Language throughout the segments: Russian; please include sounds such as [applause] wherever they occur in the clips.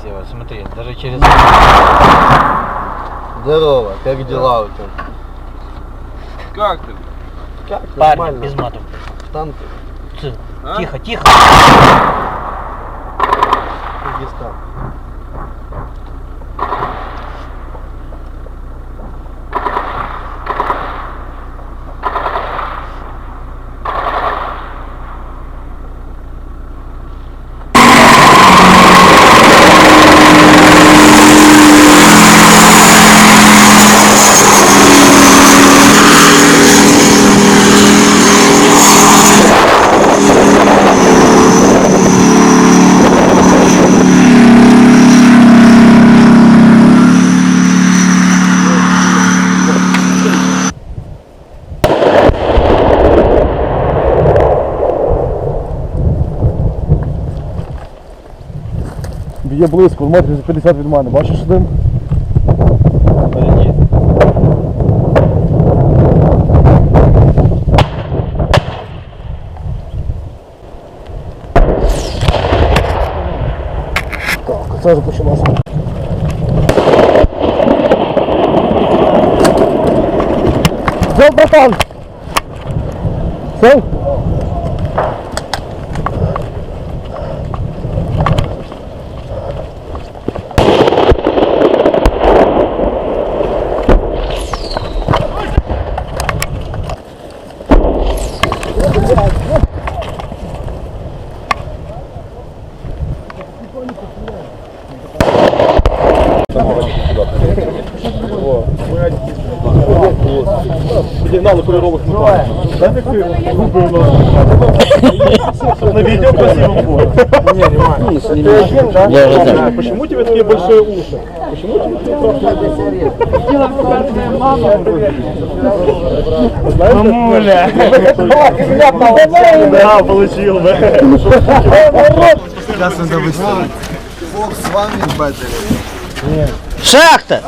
красиво. Смотри, даже через... Здорово, как дела у тебя? Как ты? Как Парень, нормально? без матов. В танке. Ц- А? Тихо, тихо. Є близько, метрів за 50 від мене. Бачиш дим? Так, це вже почалося. Взяв, братан! Все? Групи у нас? На видео красиво было. Не, не Я уже знаю. Почему у тебя такие большие уши? Почему у тебя такие Мамуля! Да, получил, да. Сейчас надо выставить. Бог с вами, батя. Шахта!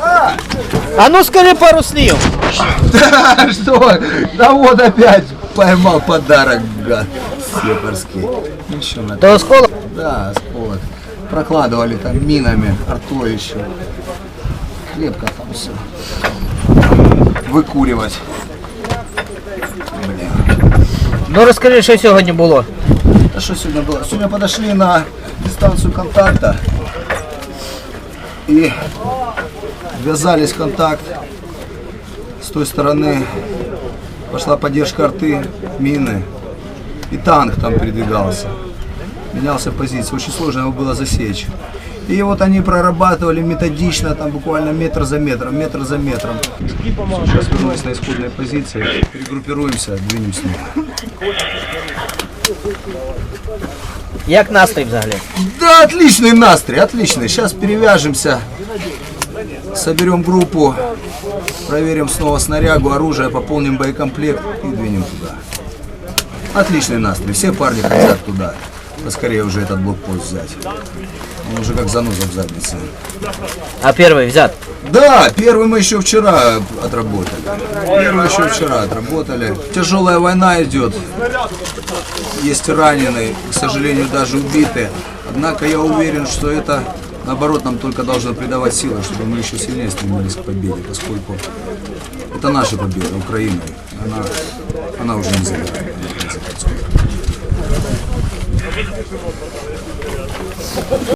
А ну скажи пару слів. Да [laughs] что? Да вот опять поймал подарок, гад. Сепарский. Еще на То осколок? Да, осколок. Прокладывали там минами, артой еще. Крепко там все. Выкуривать. Ну розкажи, що сьогодні було. А что сегодня было? Сегодня подошли на дистанцию контакта и ввязались контакт. С той стороны пошла поддержка арты, мины. И танк там передвигался. Менялся позиция. Очень сложно его было засечь. И вот они прорабатывали методично, там буквально метр за метром, метр за метром. Сейчас вернулись на исходные позиции, перегруппируемся, двинем с них. Як настрій взагалі? Да, отличный настрой, отличный. Сейчас перевяжемся, соберем группу, проверим снова снарягу, оружие, пополним боекомплект и двинем туда. Отличный настрой. Все парни хотят туда. Поскорее уже этот блокпост взять. Он уже как заноза в заднице. А перший взят. Да, первый мы еще вчера отработали. Первый еще вчера отработали. Тяжелая война идет. Есть раненые, к сожалению, даже убитые. Однако я уверен, что это, наоборот, нам только должно придавать силы, чтобы мы еще сильнее стремились к победе, поскольку это наша победа, Украина. Она, она уже не забирает.